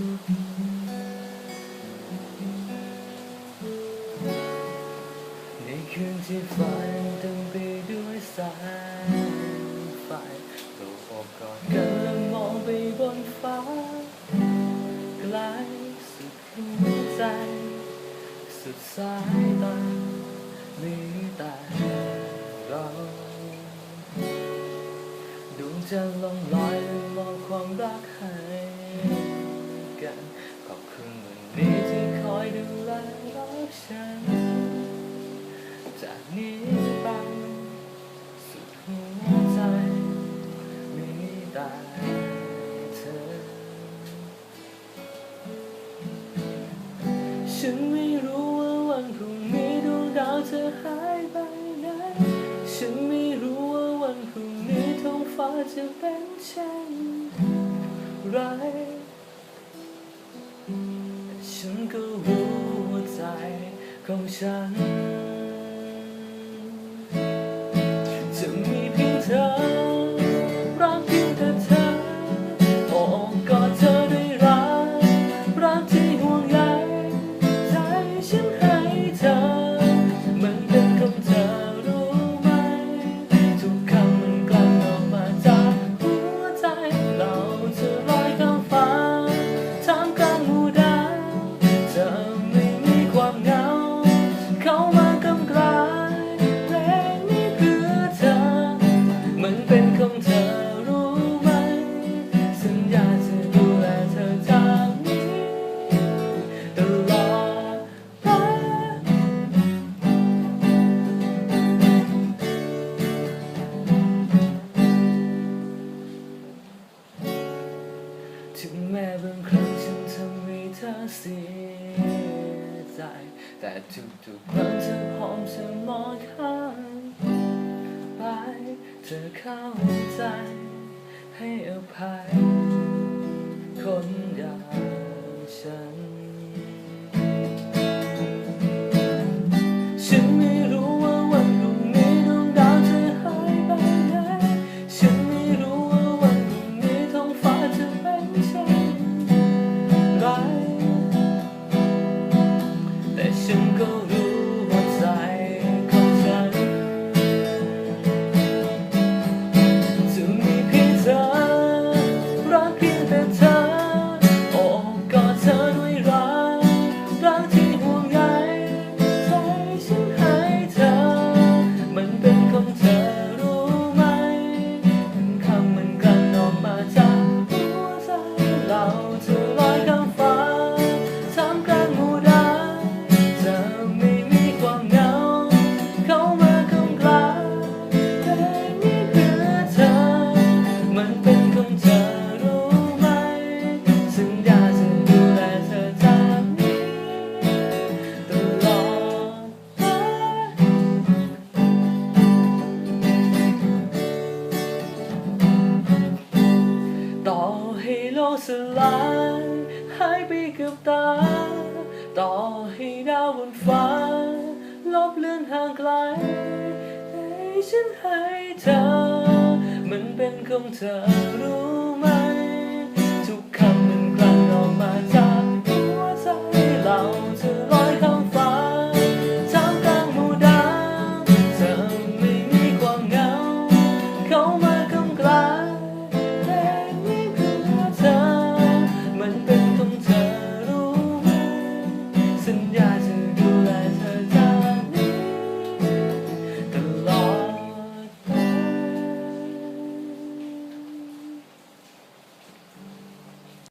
ในคืนที่ฝันต้องไปด้วยสายไฟเราอบกอดกันและมองไปบนฟ้าไกลสุดหัวใจ สุดสายตามีแต่เราดวงจันทร์ลองลอยมองความรักให้ กัน ขอบคุณวันนี้ที่คอยดูแลรักฉัน จากนี้ไปสุดหัวใจมีแต่เธอ ฉันไม่รู้ว่าวันพรุ่งนี้ดวงดาวจะหายไปไหน ฉันไม่รู้ว่าวันพรุ่งนี้ท้องฟ้าจะเป็นเช่นไร ของฉัน จะมีเพียงเธอ รักเพียงแต่เธอ โอ้กอดเธอด้วยรัก รักที่ห่วงใย งแม้บางครั้งฉันทำให้เธอเสียใจ แต่ทุกๆครั้งเธอหอมจะมองข้ามไป เธอเข้าใจให้อภัยคนอย่าง แต่ ลายหายไปกับตา ต่อให้ดาวบนฟ้า ลบเลือนห่างไกลให้ฉันให้เธอ มันเป็นของเธอรู้ไหม ทุกคำ